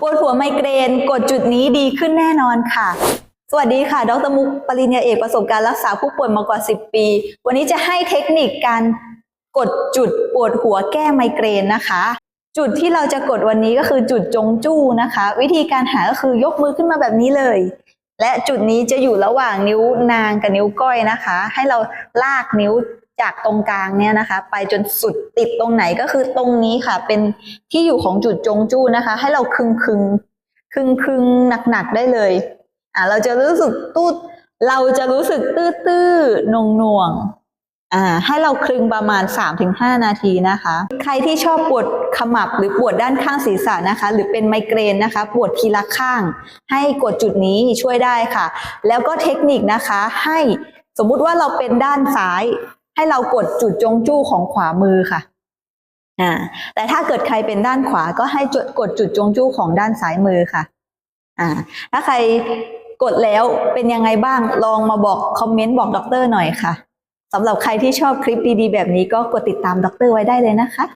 ปวดหัวไมเกรนกดจุดนี้ดีขึ้นแน่นอนค่ะ สวัสดีค่ะ ดรมุกปริญญาเอกประสบการณ์รักษาผู้ป่วยมากว่า 10 ปี วันนี้จะให้เทคนิคการกดจุดปวดหัวแก้ไมเกรนนะคะ จุดที่เราจะกดวันนี้ก็คือจุดจงจู้นะคะ วิธีการหาก็คือยกมือขึ้นมาแบบนี้เลย และจุดนี้จะอยู่ระหว่างนิ้วนางกับนิ้วก้อยนะคะ ให้เราลากนิ้ว จากตรงกลางเนี่ยนะคะ ไปจนสุดติดตรงไหนก็คือตรงนี้ค่ะ เป็นที่อยู่ของจุดจงจู้นะคะ ให้เราคึงคึงคึงคึงหนักหนักๆได้เลยอ่าเราจะรู้สึกตู้เราจะรู้สึกตื้อตื้อหน่วงหน่วงอ่าให้เราคลึงประมาณ 3-5 นาทีนะคะ ใครที่ชอบปวดขมับหรือปวดด้านข้างศีรษะนะคะ หรือเป็นไมเกรนนะคะ ปวดทีละข้าง ให้กดจุดนี้ช่วยได้ค่ะ แล้วก็เทคนิคนะคะให้สมมุติว่าเราเป็นด้านซ้าย ให้เรากดจุดจงจู้ของขวามือค่ะอ่าแต่ถ้าเกิดใครเป็นด้านขวาก็ให้จดกดจุดจงจู้ของด้านซ้ายมือค่ะอ่าถ้าใครกดแล้วเป็นยังไงบ้างลองมาบอกคอมเมนต์บอกด็อกเตอร์หน่อยค่ะสำหรับใครที่ชอบคลิปดีๆแบบนี้ก็กดติดตามด็อกเตอร์ไว้ได้เลยนะคะ